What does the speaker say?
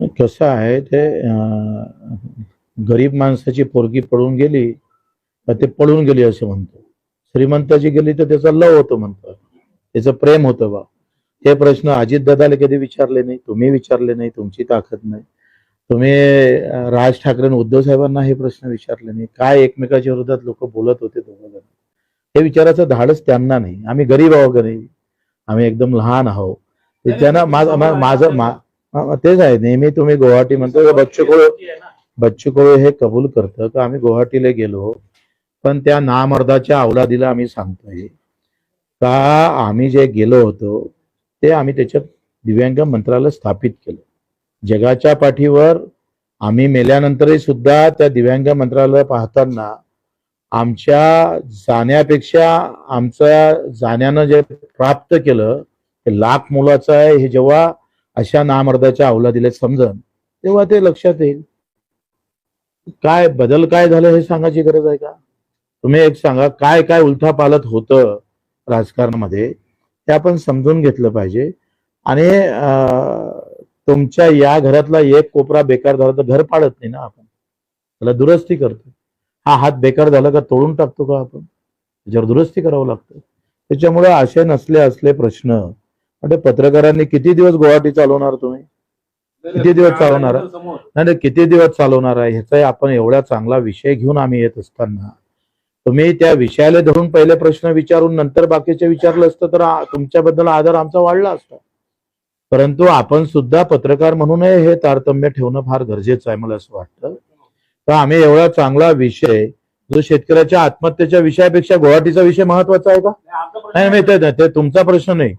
कसं आहे ते गरीब माणसाची पोरगी पळून गेली ते पळून गेली असं म्हणतो. श्रीमंताची गेली तर त्याचा लव होतो म्हणतो. त्याचं प्रेम होतं बा. हे प्रश्न अजित दादाला कधी विचारले नाही तुम्ही विचारले नाही तुमची ताकद नाही. तुम्ही राज ठाकरे उद्धव साहेबांना हे प्रश्न विचारले नाही. काय एकमेकाच्या विरोधात लोक बोलत होते दोघं हे विचाराचं धाडच त्यांना नाही. आम्ही गरीब आहोत का नाही? आम्ही एकदम लहान आहोत. ते त्यांना माझं माझं हा, तेच आहे. नेहमी तुम्ही गुवाहाटी म्हणतो का बच्चू कडू बच्चू हे कबूल करतं का? आम्ही गुवाहाटीला गेलो पण त्या नामर्दाच्या अवलादीला आम्ही सांगतोय का आम्ही जे गेलो होतो ते आम्ही त्याच्यात दिव्यांग मंत्रालय स्थापित केलं. जगाच्या पाठीवर आम्ही मेल्यानंतरही सुद्धा त्या दिव्यांग मंत्रालय पाहताना आमच्या जाण्यापेक्षा आमच्या जाण्यानं जे प्राप्त केलं ते लाख मुलाचं आहे. हे जेव्हा अशा नामर्दाच्या अवलादीला समजन तेव्हा ते लक्षात येईल. काय बदल काय झालं हे सांगायची गरज आहे का? तुम्ही एक सांगा काय काय उलथापालत होतं राजकारणामध्ये? ते आपण समजून घेतलं पाहिजे. आणि तुमच्या या घरातला एक कोपरा बेकार झाला तर घर पाडत नाही ना आपण. त्याला दुरुस्ती करतो. हा हात बेकार झाला का तोडून टाकतो का आपण? त्याच्यावर दुरुस्ती करावं लागतं. त्याच्यामुळे असे नसले असले प्रश्न म्हणजे पत्रकारांनी किती दिवस गुवाहाटी चालवणार तुम्ही? किती दिवस चालवणार? नाही किती दिवस चालवणार आहे? ह्याचा आपण एवढा चांगला विषय घेऊन आम्ही येत असताना. तुम्ही त्या विषयाला धरून पहिले प्रश्न विचारून नंतर बाकीचे विचारलं असतं तर तुमच्याबद्दल आदर आमचा वाढला असता. परंतु आपण सुद्धा पत्रकार म्हणून हे तारतम्य ठेवणं फार गरजेचं आहे मला असं वाटतं. तर आम्ही एवढा चांगला विषय जो शेतकऱ्याच्या आत्महत्येच्या विषयापेक्षा गुवाहाटीचा विषय महत्त्वाचा आहे का? नाही ते तुमचा प्रश्न नाही.